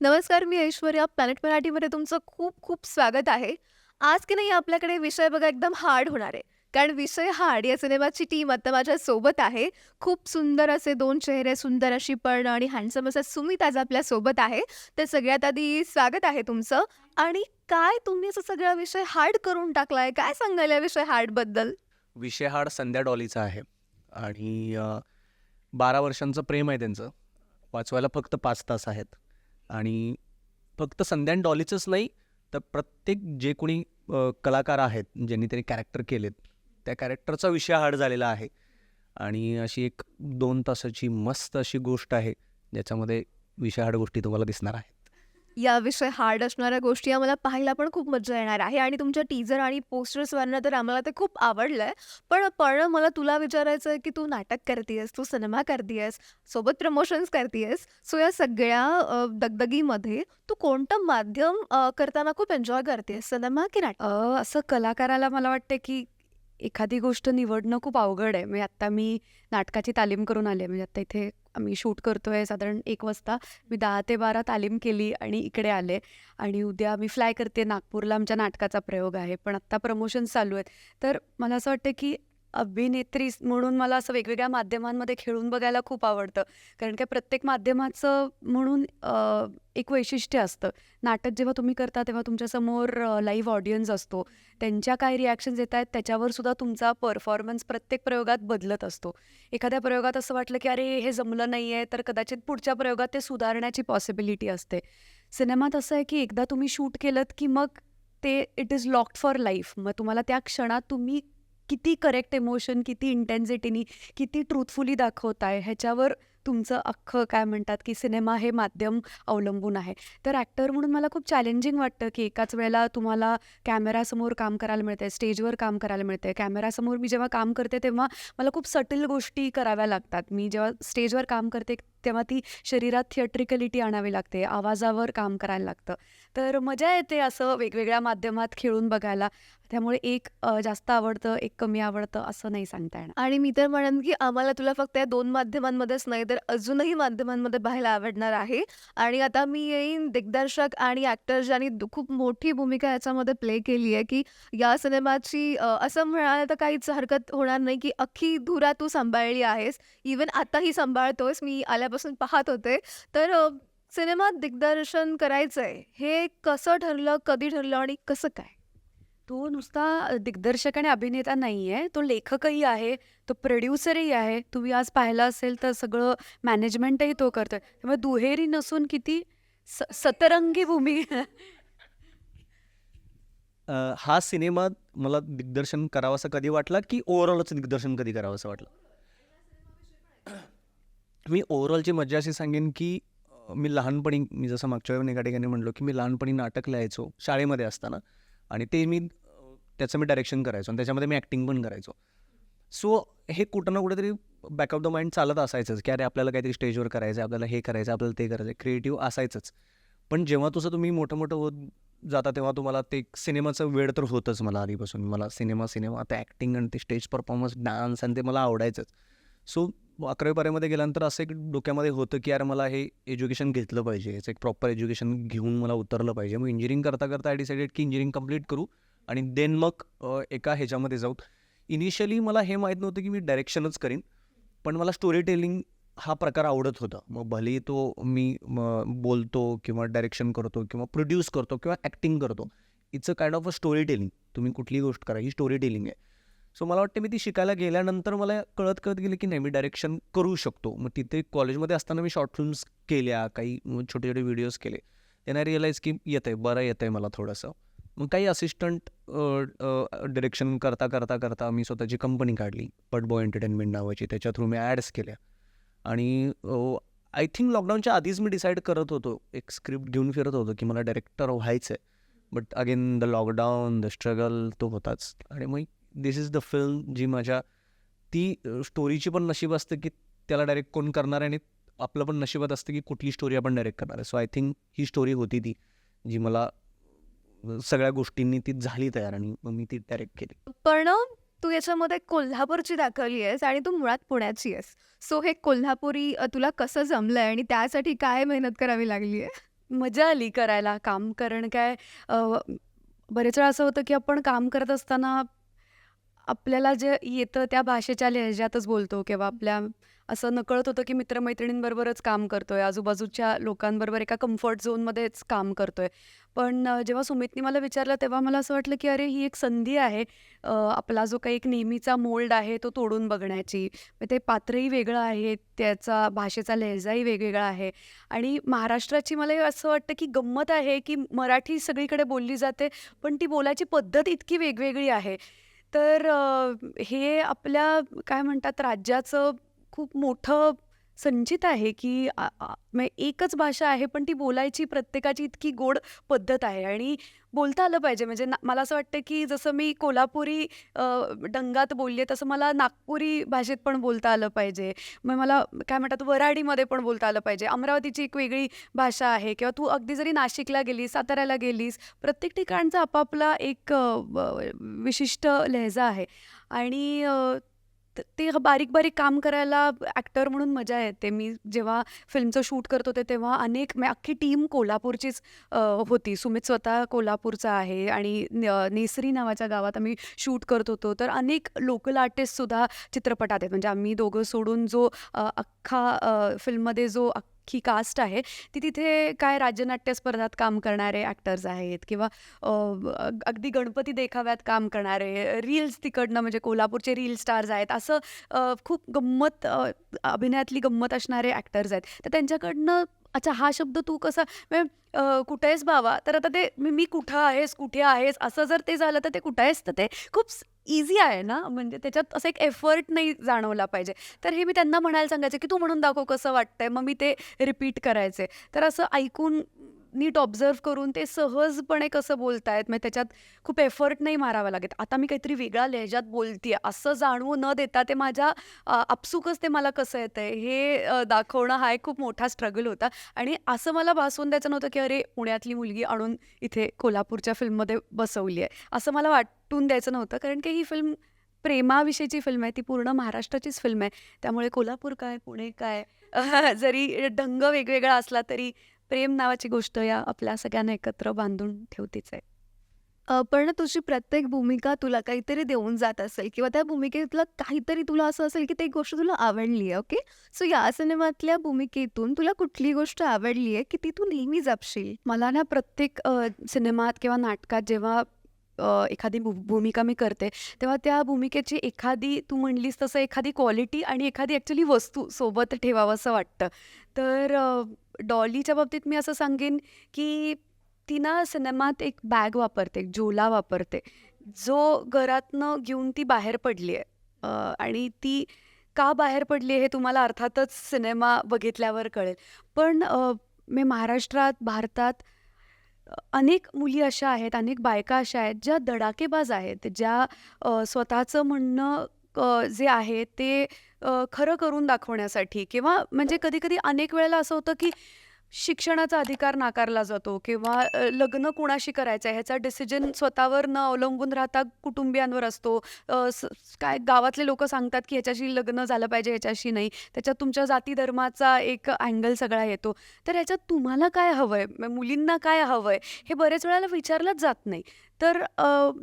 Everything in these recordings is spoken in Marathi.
नमस्कार, मी ऐश्वर्या. प्लॅनेट मराठीमध्ये तुमचं खूप खूप स्वागत आहे. आज की नाही आपल्याकडे विषय बघा एकदम हार्ड होणार आहे. कारण विषय हार्ड या सिनेमाची टीम आता माझ्यासोबत आहे. खूप सुंदर असे दोन चेहरे, सुंदर अशी पण आणि हँडसम असा सुमित आज आपल्यासोबत आहे. तर सगळ्यात आधी स्वागत आहे तुमचं. आणि काय तुम्ही असं सगळा विषय हार्ड करून टाकलाय? काय सांगाल या विषय हार्डबद्दल? विषय हार्ड संध्या डॉलीचा आहे आणि बारा वर्षांचं प्रेम आहे त्यांचं. वाचवायला फक्त पाच तास आहेत आणि फक्त संध्यान डॉलीचंच नाही, तर प्रत्येक जे कोणी कलाकार आहेत, ज्यांनी त्यांनी कॅरेक्टर केलेत, त्या कॅरेक्टरचा विषय हार्ड झालेला आहे आणि अशी एक दोन तासाची मस्त अशी गोष्ट आहे, ज्याच्यामध्ये विषय हार्ड गोष्टी तुम्हाला दिसणार आहेत. याविषयी हार्ड असणाऱ्या गोष्टी आम्हाला पाहायला पण खूप मज्जा येणार आहे आणि तुमच्या टीजर आणि पोस्टर्सवरनं तर आम्हाला ते खूप आवडलंय. पण पण मला तुला विचारायचं आहे, की तू नाटक करतीयेस, तू सिनेमा करतीयेस, सोबत प्रमोशन्स करतीयेस. सो या सगळ्या दगदगीमध्ये तू कोणतं माध्यम करताना खूप एन्जॉय करतेस? सिनेमा की नाटक? अ, असं कलाकाराला मला वाटते, की एखादी गोष्ट निवडणं खूप अवघड आहे. म्हणजे आत्ता मी नाटकाची तालीम करून आले म्हणजे आता इथे आम्ही शूट करतोय साधारण एक वाजता. मी दहा ते 12 तालीम केली आणि इकडे आले आणि उद्या मी फ्लाय करते नागपूरला आमच्या नाटकाचा प्रयोग आहे. पण आत्ता प्रमोशन्स चालू आहेत. तर मला असं वाटतं, की अभिनेत्री म्हणून मला असं वेगवेगळ्या माध्यमांमध्ये खेळून बघायला खूप आवडतं. कारण की प्रत्येक माध्यमाचं म्हणून अ, एक वैशिष्ट्य असतं. नाटक जेव्हा तुम्ही करता तेव्हा तुमच्यासमोर लाईव्ह ऑडियन्स असतो. त्यांच्या काय रिॲक्शन्स येत आहेत त्याच्यावर सुद्धा तुमचा परफॉर्मन्स प्रत्येक प्रयोगात बदलत असतो. एखाद्या प्रयोगात असं वाटलं, की अरे हे जमलं नाहीये, तर कदाचित पुढच्या प्रयोगात ते सुधारण्याची पॉसिबिलिटी असते. सिनेमात असं आहे, की एकदा तुम्ही शूट केलं की मग ते it is locked for life. मग तुम्हाला त्या क्षणात तुम्ही किती करेक्ट इमोशन, किती इंटेन्सिटीनी, किती ट्रूथफुली दाखवताय ह्याच्यावर तुमचं अख्खं काय म्हणतात, की सिनेमा हे माध्यम अवलंबून आहे. तर ॲक्टर म्हणून मला खूप चॅलेंजिंग वाटतं, की एकाच वेळेला तुम्हाला कॅमेरासमोर काम करायला मिळतंय, स्टेजवर काम करायला मिळतंय. कॅमेरासमोर मी जेव्हा काम करते तेव्हा मला खूप सटल गोष्टी कराव्या लागतात. मी जेव्हा स्टेजवर काम करते तेव्हा ती शरीरात थिएट्रिकलिटी आणावी लागते. आवाजावर काम करायला लागतं. तर मजा येते असं वेगवेगळ्या माध्यमात खेळून बघायला. त्यामुळे एक जास्त आवडतं, एक कमी आवडतं असं नाही सांगता येणार. आणि मी तर म्हणेन, की आम्हाला तुला फक्त या दोन माध्यमांमध्येच नाही, तर अजूनही माध्यमांमध्ये पाहायला आवडणार आहे. आणि आता मी येईन दिग्दर्शक आणि ॲक्टर ज्यांनी खूप मोठी भूमिका याच्यामध्ये प्ले केली आहे, की या सिनेमाची असं म्हणायला तर काहीच हरकत होणार नाही, की अख्खी धुरा तू सांभाळली आहेस. इव्हन आताही सांभाळतोयस. मी आल्यापासून पाहत होते. तर सिनेमात दिग्दर्शन करायचंय, हे कसं ठरलं, कधी ठरलं आणि कसं काय? तो नुसता दिग्दर्शक आणि अभिनेता नाही आहे तो लेखकही आहे, तो प्रोड्युसरही आहे. तुम्ही आज पाहिलं असेल तर सगळं मॅनेजमेंटही तो करतोय. त्यामुळे दुहेरी नसून किती स सतरंगी भूमी हा सिनेमा मला दिग्दर्शन करावंसं कधी वाटला, की ओव्हरऑलच दिग्दर्शन कधी करावंसं वाटलं? मी ओव्हरऑलची मज्जा अशी सांगेन, की मी लहानपणी मी जसं मागच्या वेळी एका ठिकाणी की मी लहानपणी नाटक लिहायचो शाळेमध्ये असताना आणि ते मी त्याचं मी डायरेक्शन करायचो आणि त्याच्यामध्ये मी ॲक्टिंग पण करायचो. सो हे कुठं ना कुठेतरी बॅक ऑफ द माइंड चालत असायचंच, की अरे आपल्याला काहीतरी स्टेजवर करायचं आहे, आपल्याला हे करायचं आहे, आपल्याला ते करायचं आहे. क्रिएटिव्ह असायचंच. पण जेव्हा तसं तुम्ही मोठं-मोठं होत जाता तेव्हा तुम्हाला ते सिनेमाचं वेड तर होतंच मला आधीपासून. मला सिनेमा, सिनेमा ते ॲक्टिंग आणि ते स्टेज परफॉर्मन्स, डान्स आणि ते मला आवडायचंच. सो 11वी-12वीमध्ये गेल्यानंतर असं एक डोक्यामध्ये होतं, की यार मला हे एज्युकेशन घेतलं पाहिजे. याचं एक प्रॉपर एज्युकेशन घेऊन मला उतरलं पाहिजे. मग इंजिनिअरिंग करता-करता आय डिसाइडेड, की इंजिनिअरिंग कंप्लीट करू आणि देन मग एका ह्याच्यामध्ये जाऊ. इनिशियली मला हे माहीत नव्हतं, की मी डायरेक्शनच करीन. पण मला स्टोरी टेलिंग हा प्रकार आवडत होता. मग भलेही तो मी बोलतो किंवा डायरेक्शन करतो किंवा प्रोड्यूस करतो किंवा ॲक्टिंग करतो. It's a kind of a story telling. तुम्ही कुठलीही गोष्ट करा, ही स्टोरी टेलिंग आहे. सो मला वाटतं मी ती शिकायला गेल्यानंतर मला कळत-कळत गेलं, की नाही मी डायरेक्शन करू शकतो. मग तिथे कॉलेजमध्ये असताना मी शॉर्ट फिल्म्स केल्या, काही छोटे-छोटे व्हिडिओज केले. त्यांना रिअलाईज की येतं आहे बरं येतंय मला थोडंसं. मग काही असिस्टंट डिरेक्शन करता, करता, करता मी स्वतःची कंपनी काढली, पटबॉय एंटरटेनमेंट नावाची. त्याच्या थ्रू मी ॲड्स केल्या आणि आय थिंक लॉकडाऊनच्या आधीच मी डिसाईड करत होतो. एक स्क्रिप्ट घेऊन फिरत होतो, की मला डायरेक्टर व्हायचं आहे. But again the lockdown, the struggle तो होताच आणि मग धिस इज द फिल्म जी माझ्या ती स्टोरीची पण नशीब असतं, की त्याला डायरेक्ट कोण करणार आहे आणि आपलं पण नशिबात असतं, की कुठली स्टोरी आपण डायरेक्ट करणार आहे. सो आय थिंक ही स्टोरी होती ती, जी मला सगळ्या गोष्टींनी ती झाली तयार आणि मग मी ती डायरेक्ट केली. पण तू याच्यामध्ये कोल्हापूरची दाखवली आहेस आणि तू मुळात पुण्याची आहेस. सो हे कोल्हापुरी तुला कसं जमलंय आणि त्यासाठी काय मेहनत करावी लागली आहे? मजा आली करायला काम. कारण काय अ, बरेच वेळा असं होतं, की आपण काम करत असताना आपल्याला जे येतं त्या भाषेच्या लहजातच बोलतो किंवा आपल्या असं नकळत होतं, की मित्रमैत्रिणींबरोबरच काम करतोय, आजूबाजूच्या लोकांबरोबर एका कम्फर्ट झोनमध्येच काम करतोय. पण जेव्हा सुमितनी मला विचारलं तेव्हा मला असं वाटलं, की अरे ही एक संधी आहे आपला जो काही एक नेहमीचा मोल्ड आहे तो तोडून बघण्याची. मग ते पात्रही वेगळं आहे, त्याचा भाषेचा लहजाही वेगवेगळा आहे आणि महाराष्ट्राची मला असं वाटतं, की गंमत आहे, की मराठी सगळीकडे बोलली जाते, पण ती बोलायची पद्धत इतकी वेगवेगळी आहे. तर हे आपल्या काय म्हणतात राज्याचं खूप मोठं संचित आहे, की आ आ म्हणजे एकच भाषा आहे, पण ती बोलायची प्रत्येकाची इतकी गोड पद्धत आहे आणि बोलता आलं पाहिजे. म्हणजे ना मला असं वाटतं, की जसं मी कोल्हापुरी अ, ढंगात बोलली आहे, तसं मला नागपुरी भाषेत पण बोलता आलं पाहिजे. मग मला काय म्हणतात वऱ्हाडीमध्ये पण बोलता आलं पाहिजे. अमरावतीची एक वेगळी भाषा आहे किंवा तू अगदी जरी नाशिकला गेलीस, साताऱ्याला गेलीस, प्रत्येक ठिकाणचा आपापला एक अ, ब विशिष्ट लहजा आहे आणि अ, तर ते बारीक-बारीक काम करायला ॲक्टर म्हणून मजा येते. मी जेव्हा फिल्मचं शूट करत होते, तेव्हा अनेक म्हणजे अख्खी टीम कोल्हापूरचीच होती. सुमित स्वतः कोल्हापूरचा आहे आणि न नेसरी नावाच्या गावात आम्ही शूट करत होतो. तर अनेक लोकल आर्टिस्टसुद्धा चित्रपटात आहेत. म्हणजे आम्ही दोघं सोडून जो अख्खा फिल्ममध्ये जो अख्खी कास्ट आहे, ती तिथे काय राज्यनाट्य स्पर्धात काम करणारे ॲक्टर्स आहेत किंवा अगदी गणपती देखाव्यात काम करणारे, रील्स तिकडनं म्हणजे कोल्हापूरचे रील स्टार्स आहेत. असं खूप गंमत अभिनयातली गंमत असणारे ॲक्टर्स आहेत. तर त्यांच्याकडनं अच्छा हा शब्द तू कसा कुठं कुठे आहेस बाबा? तर आता ते मी मी कुठं आहेस, कुठे आहेस? असं जर ते झालं तर ते कुठं आहेस? तर ते खूप इझी आहे ना, म्हणजे त्याच्यात असा एक एफर्ट नाही जाणवला पाहिजे. तर हे मी त्यांना म्हणायला सांगायचे, की तू म्हणून दाखव कसं वाटतंय. मग मी ते रिपीट करायचे. तर असं ऐकून नीट ऑब्झर्व्ह करून ते सहजपणे कसं बोलतायत, म्हणजे त्याच्यात खूप एफर्ट नाही मारावा लागत. आता मी काहीतरी वेगळ्या लहजात बोलतीये असं जाणवू न देता ते माझ्या अ, ते मला कसं येतंय हे दाखवणं हा एक खूप मोठा स्ट्रगल होता आणि असं मला भासवून द्यायचं नव्हतं, की अरे पुण्यातली मुलगी आणून इथे कोल्हापूरच्या फिल्ममध्ये बसवली आहे. असं मला वाटून द्यायचं नव्हतं. कारण की ही फिल्म प्रेमाविषयीची फिल्म आहे. ती पूर्ण महाराष्ट्राचीच फिल्म आहे. त्यामुळे कोल्हापूर काय, पुणे काय जरी ढंग वेगवेगळा असला तरी प्रेम नावाची गोष्ट या आपल्या सगळ्यांना एकत्र बांधून ठेवतीच आहे. पण तुझी प्रत्येक भूमिका तुला काहीतरी देऊन जात असेल किंवा त्या भूमिकेतलं काहीतरी तुला असं असेल, की ती गोष्ट तुला आवडली आहे. ओके. सो या सिनेमातल्या भूमिकेतून तुला कुठली गोष्ट आवडली आहे, की ती तू नेहमी जपशील? मला ना प्रत्येक सिनेमात किंवा नाटकात जेव्हा एखादी भू भूमिका मी करते, तेव्हा त्या भूमिकेची एखादी तू म्हणलीस तसं एखादी क्वालिटी आणि एखादी ॲक्चुअली वस्तू सोबत ठेवावंसं वाटतं. तर डॉलीच्या बाबतीत मी असं सांगेन, की ती ना सिनेमात एक बॅग वापरते, एक झोला वापरते, जो घरातनं घेऊन ती बाहेर पडली आहे आणि ती का बाहेर पडली आहे हे तुम्हाला अर्थातच सिनेमा बघितल्यावर कळेल. पण मी महाराष्ट्रात, भारतात अनेक मुली अशा आहेत, अनेक बायका अशा आहेत, ज्या धडाकेबाज आहेत, ज्या स्वतःचं म्हणणं जे आहे ते अ, खरं करून दाखवण्यासाठी किंवा म्हणजे कधी-कधी अनेक वेळेला असं होतं, की शिक्षणाचा अधिकार नाकारला जातो किंवा लग्न कुणाशी करायचं आहे ह्याचा डिसिजन स्वतःवर न अवलंबून राहता कुटुंबियांवर असतो. काय गावातले लोक सांगतात, की ह्याच्याशी लग्न झालं पाहिजे, ह्याच्याशी नाही. त्याच्यात तुमच्या जाती धर्माचा एक अँगल सगळा येतो. तर ह्याच्यात तुम्हाला काय हवंय? आहे मुलींना काय हवंय? हे बरेच वेळेला विचारलंच जात नाही. तर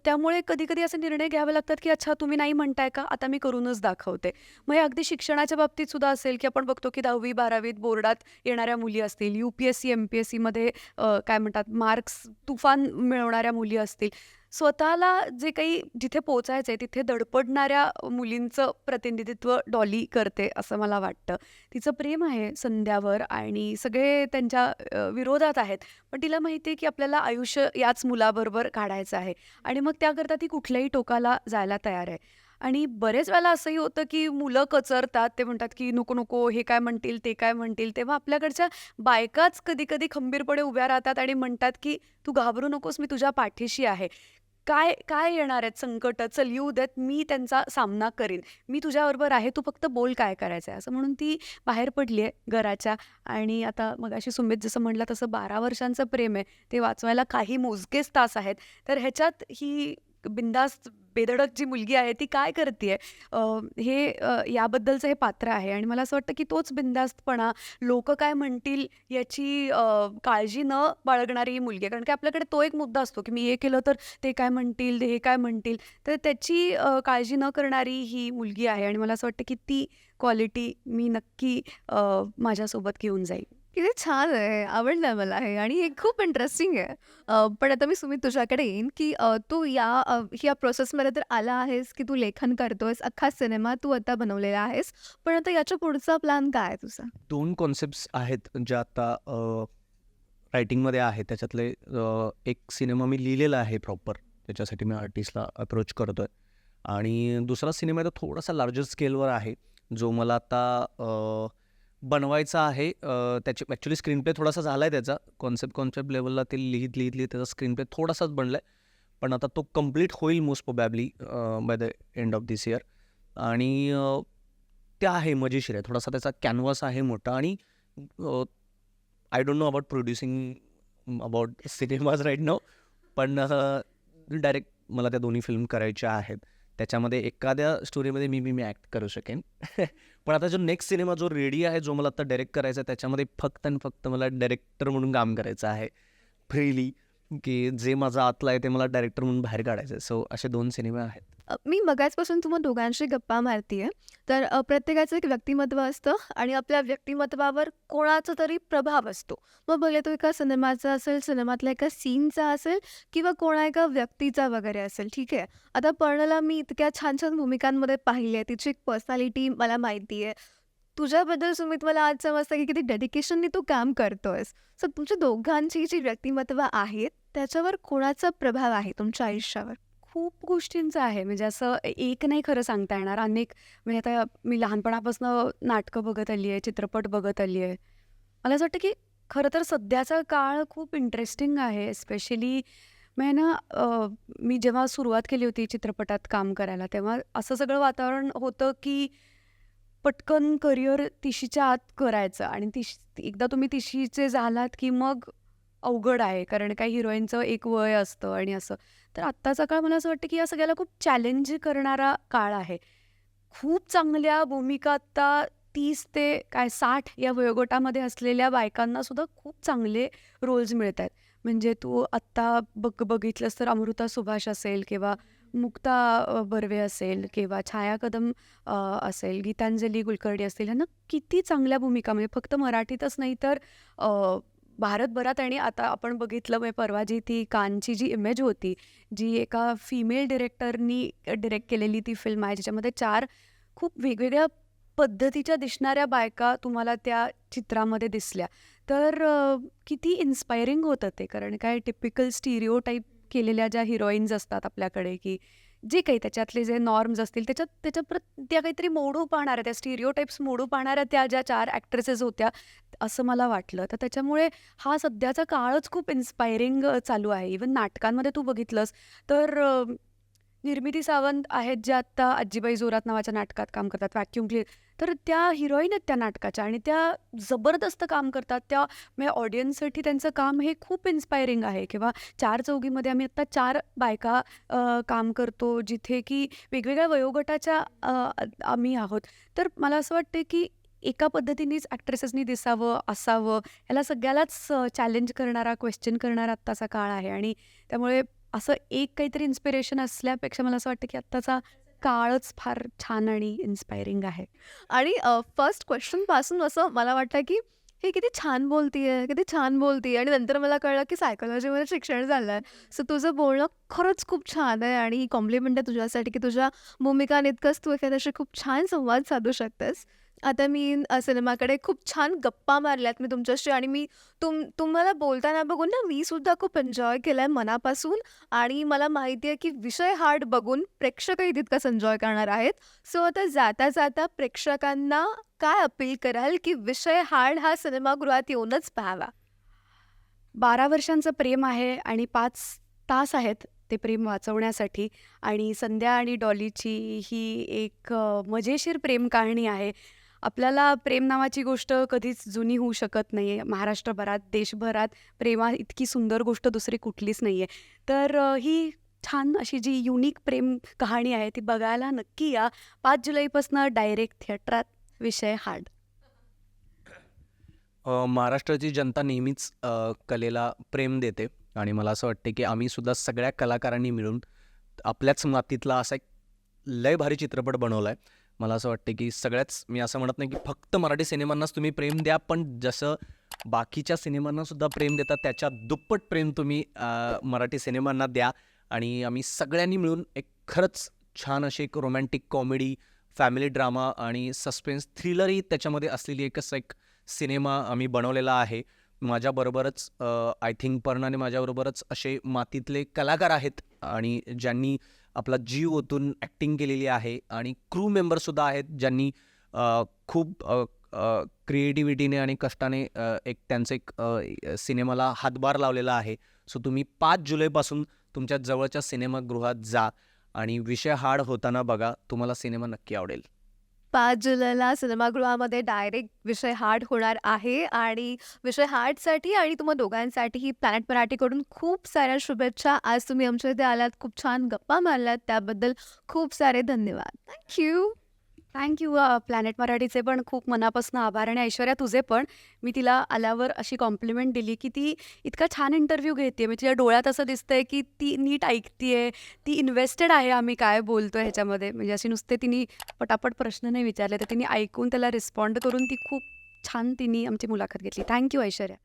त्यामुळे कधी-कधी असे निर्णय घ्यावे लागतात, की अच्छा तुम्ही नाही म्हणताय का? आता मी करूनच दाखवते. मग हे अगदी शिक्षणाच्या बाबतीत सुद्धा असेल, की आपण बघतो, की 10वी 12वीत बोर्डात येणाऱ्या मुली असतील, यू-पी-एस-सी, एम-पी-एस-सीमध्ये काय म्हणतात मार्क्स तुफान मिळवणाऱ्या मुली असतील. स्वतःला जे काही जिथे पोहोचायचंय तिथे धडपडणाऱ्या मुलींचं प्रतिनिधित्व डॉली करते असं मला वाटतं. तिचं प्रेम आहे संध्यावर आणि सगळे त्यांच्या विरोधात आहेत. पण तिला माहिती आहे, की आपल्याला आयुष्य याच मुलाबरोबर काढायचं आहे आणि मग त्याकरता ती कुठल्याही टोकाला जायला तयार आहे. आणि बरेच वेळेला असंही होतं, की मुलं कचरतात. ते म्हणतात, की "नको, नको, हे काय म्हणतील, ते काय म्हणतील." तेव्हा आपल्याकडच्या बायकाच कधी-कधी खंबीरपणे उभ्या राहतात आणि म्हणतात, की "तू घाबरू नकोस, मी तुझ्या पाठीशी आहे." काय काय येणार आहेत संकटं? चल येऊ देत, मी त्यांचा सामना करीन. मी तुझ्याबरोबर आहे, तू फक्त बोल काय करायचं आहे. असं म्हणून ती बाहेर पडली आहे घराच्या आणि आता मगाशी सुमित जसं म्हटलं तसं 12 वर्षांचं प्रेम आहे. ते वाचवायला काही मोजकेच तास आहेत. तर ह्याच्यात ही बिंदास्त बेधडक जी मुलगी आहे ती काय करते हे याबद्दलचं हे पात्र आहे आणि मला असं वाटतं की तोच बिंदास्तपणा लोक काय म्हणतील याची काळजी न बाळगणारी ही मुलगी आहे. कारण की आपल्याकडे तो एक मुद्दा असतो की मी हे केलं तर ते काय म्हणतील हे काय म्हणतील? तर त्याची काळजी न करणारी ही मुलगी आहे आणि मला असं वाटतं की ती क्वालिटी मी नक्की माझ्यासोबत घेऊन जाईल. किती छान आहे आवडलं मला हे आणि हे खूप इंटरेस्टिंग आहे. अ, पण आता मी सुमित तुझ्याकडे येईन की अ, तू या अ, या प्रोसेसमध्ये तर आला आहेस की तू लेखन करतोयस अख्खा सिनेमा तू आता बनवलेला आहेस पण आता याच्या पुढचा प्लॅन काय आहे तुझा? दोन कॉन्सेप्ट्स आहेत ज्या आता रायटिंगमध्ये आहेत त्याच्यातले अ, एक सिनेमा मी लिहिलेला आहे प्रॉपर त्याच्यासाठी मी आर्टिस्टला अप्रोच करतो आहे आणि दुसरा सिनेमा तो थोडासा लार्जर स्केलवर आहे जो मला आता अ, बनवायचा आहे. त्याची ॲक्च्युली स्क्रीनप्ले थोडासा झाला आहे त्याचा. कॉन्सेप्ट कॉन्सेप्ट लेवलला ते लिहित लिहित लिहित त्याचा स्क्रीनप्ले थोडासाच बनला आहे पण आता तो कंप्लीट होईल most probably by the end of this year आणि ते आहे मजेशीर आहे. थोडासा त्याचा कॅनव्हास आहे मोठा आणि I don't know about producing about cinemas right no पण डायरेक्ट मला त्या दोन्ही फिल्म करायच्या आहेत. त्याच्यामध्ये एखाद्या स्टोरीमध्ये मी मी मी ॲक्ट करू शकेन. पण आता जो नेक्स्ट सिनेमा जो रेडी आहे जो मला आता डायरेक्ट करायचा आहे त्याच्यामध्ये फक्त आणि फक्त मला डायरेक्टर म्हणून काम करायचं आहे. फ्रीली की जे माझा आतला आहे ते मला डायरेक्टर म्हणून बाहेर काढायचं आहे. सो असे दोन सिनेमे आहेत. मी मगाचपासून तुम्हाला दोघांशी गप्पा मारतीये. तर प्रत्येकाचं एक व्यक्तिमत्व असतं आणि आपल्या व्यक्तिमत्वावर कोणाचा तरी प्रभाव असतो. मग भले तो एका सिनेमाचा असेल सिनेमातल्या एका सीनचा असेल किंवा कोणा एका व्यक्तीचा वगैरे असेल ठीक आहे? आता पर्णला मी इतक्या छान छान भूमिकांमध्ये पाहिली आहे. तिची एक पर्सनॅलिटी मला माहिती आहे तुझ्याबद्दल सुमित मला आज समजतं की किती डेडिकेशनने तू काम करतोयस. सो तुमच्या दोघांची जी व्यक्तिमत्व आहेत त्याच्यावर कोणाचा प्रभाव आहे तुमच्या आयुष्यावर? खूप गोष्टींचं आहे. म्हणजे असं एक नाही खरं सांगता येणार. अनेक म्हणजे आता मी लहानपणापासून नाटकं बघत आली आहे चित्रपट बघत आली आहे. मला असं वाटतं की खरं तर सध्याचा काळ खूप इंटरेस्टिंग आहे स्पेशली म्हणजे ना मी जेव्हा सुरुवात केली होती चित्रपटात काम करायला तेव्हा असं सगळं वातावरण होतं की पटकन करिअर तिशीच्या आत करायचं आणि तिशी एकदा तुम्ही तिशीचे झालात की मग अवघड आहे कारण काय हिरोईनचं एक वय असतं आणि असं. तर आत्ताचा काळ मला असं वाटतं की या सगळ्याला खूप चॅलेंज करणारा काळ आहे. खूप चांगल्या भूमिका आत्ता तीस ते काय साठ या वयोगटामध्ये असलेल्या बायकांना सुद्धा खूप चांगले रोल्स मिळत आहेत म्हणजे तू आत्ता बघ बघितलंस तर अमृता सुभाष असेल किंवा मुक्ता बर्वे असेल किंवा छाया कदम असेल गीतांजली कुलकर्णी असतील ह्यांना किती चांगल्या भूमिका म्हणजे फक्त मराठीतच नाही तर भारतभरात आणि आता आपण बघितलं म्हणजे परवा जी ती कानची जी इमेज होती जी एका फिमेल डिरेक्टरनी डिरेक्ट केलेली ती फिल्म आहे ज्याच्यामध्ये चार खूप वेगवेगळ्या पद्धतीच्या दिसणाऱ्या बायका तुम्हाला त्या चित्रामध्ये दिसल्या. तर किती इन्स्पायरिंग होतं ते कारण काय टिपिकल स्टिरिओ टाईप केलेल्या ज्या हिरोईन्स असतात आपल्याकडे की जे काही त्याच्यातले जे नॉर्म्स असतील त्याच्यात त्याच्या प्र त्या काहीतरी मोडू पाहणाऱ्या त्या स्टिरिओ टाईप्स मोडू पाहणाऱ्या त्या ज्या चार ॲक्ट्रेसेस होत्या असं मला वाटलं. तर त्याच्यामुळे हा सध्याचा काळच खूप इन्स्पायरिंग चालू आहे. इवन नाटकांमध्ये तू बघितलंस तर निर्मिती सावंत आहेत ज्या आत्ता आजीबाई जोरात नावाच्या नाटकात काम करतात. व्हॅक्युम क्लिअर तर त्या हिरोईन आहेत त्या नाटकाच्या आणि त्या जबरदस्त काम करतात. त्या म्हणजे ऑडियन्ससाठी त्यांचं काम हे खूप इन्स्पायरिंग आहे. किंवा चार चौघीमध्ये आम्ही आत्ता चार बायका काम करतो जिथे की वेगवेगळ्या वयोगटाच्या आम्ही आहोत. तर मला असं वाटते की एका पद्धतीनेच ॲक्ट्रेसेसनी दिसावं असावं याला सगळ्यालाच चॅलेंज करणारा क्वेश्चन करणारा आत्ताचा काळ आहे. आणि त्यामुळे असं एक काहीतरी इन्स्पिरेशन असल्यापेक्षा मला असं वाटतं की आत्ताचा काळच फार छान आणि इन्स्पायरिंग आहे. आणि फर्स्ट क्वेश्चनपासून असं मला वाटतं की हे किती छान बोलतीये किती छान बोलतीये. आणि नंतर मला कळलं की सायकोलॉजीमध्ये शिक्षण झालं आहे सो तुझं बोलणं खरंच खूप छान आहे आणि ही कॉम्प्लिमेंट आहे तुझ्यासाठी की तुझ्या भूमिकांइतकंच तू एखाद्याशी खूप छान संवाद साधू शकतेस. आता मी सिनेमाकडे खूप छान गप्पा मारल्यात मी तुमच्याशी आणि मी तुम तुम्हाला बोलताना बघून ना मी सुद्धा खूप एन्जॉय केलाय मनापासून आणि मला माहिती आहे की विषय हार्ड बघून प्रेक्षकही तितकाच एन्जॉय करणार आहेत. सो आता जाता जाता प्रेक्षकांना काय अपील कराल की विषय हार्ड हा सिनेमागृहात येऊनच पाहावा? बारा वर्षांचं प्रेम आहे आणि पाच तास आहेत ते प्रेम वाचवण्यासाठी आणि संध्या आणि डॉलीची ही एक मजेशीर प्रेम कहाणी आहे. आपल्याला प्रेम नावाची गोष्ट कधीच जुनी होऊ शकत नाही आहे महाराष्ट्रभरात देशभरात प्रेमा इतकी सुंदर गोष्ट दुसरी कुठलीच नाही आहे तर ही छान अशी जी युनिक प्रेम कहाणी आहे ती बघायला नक्की या. पाच जुलैपासनं डायरेक्ट थिएटरात विषय हार्ड. महाराष्ट्राची जनता नेहमीच कलेला प्रेम देते. आणि मला असं वाटते की आम्ही सुद्धा सगळ्या कलाकारांनी मिळून आपल्याच मातीतला असा एक लय भारी चित्रपट बनवला आहे मला असं वाटतं की सगळ्याच मी असं म्हणत नाही की फक्त मराठी सिनेमांनाच तुम्ही प्रेम द्या पण जसं बाकीच्या सिनेमांना सुद्धा प्रेम देतात त्याच्या दुप्पट प्रेम तुम्ही मराठी सिनेमांना द्या. आणि आम्ही सगळ्यांनी मिळून एक खरंच छान अशी एक रोमॅन्टिक कॉमेडी फॅमिली ड्रामा आणि सस्पेन्स थ्रिलरही त्याच्यामध्ये असलेली एक असं एक सिनेमा आम्ही बनवलेला आहे. माझ्याबरोबरच आय थिंक पर्णाने माझ्याबरोबरच असे मातीतले कलाकार आहेत आणि ज्यांनी आपला जीव ओतून ॲक्टिंग केलेली आहे आणि क्रू मेंबरसुद्धा आहेत ज्यांनी खूप क्रिएटिव्हिटीने आणि कष्टाने एक त्यांचं एक सिनेमाला हातभार लावलेला आहे. सो तुम्ही पाच जुलैपासून तुमच्या जवळच्या सिनेमागृहात जा आणि विषय हार्ड होताना बघा. तुम्हाला सिनेमा नक्की आवडेल. पाच जुलैला सिनेमागृहामध्ये डायरेक्ट विषय हार्ड होणार आहे आणि विषय हार्डसाठी आणि तुम्हा दोघांसाठीही प्लॅनेट मराठीकडून खूप साऱ्या शुभेच्छा. आज तुम्ही आमच्या इथे आलात खूप छान गप्पा मारल्यात त्याबद्दल खूप सारे धन्यवाद. थँक्यू थँक्यू प्लॅनेट मराठीचे पण खूप मनापासून आभार आणि ऐश्वर्या तुझे पण. मी तिला आल्यावर अशी कॉम्प्लिमेंट दिली की ती इतका छान इंटरव्ह्यू घेते म्हणजे तिच्या डोळ्यात असं दिसतंय की ती नीट ऐकतीये ती इन्व्हेस्टेड आहे आम्ही काय बोलतो ह्याच्यामध्ये. म्हणजे अशी नुसते तिने पटापट प्रश्न नाही विचारले तर तिने ऐकून त्याला रिस्पॉन्ड करून ती खूप छान तिने आमची मुलाखत घेतली. Thank you Aishwarya.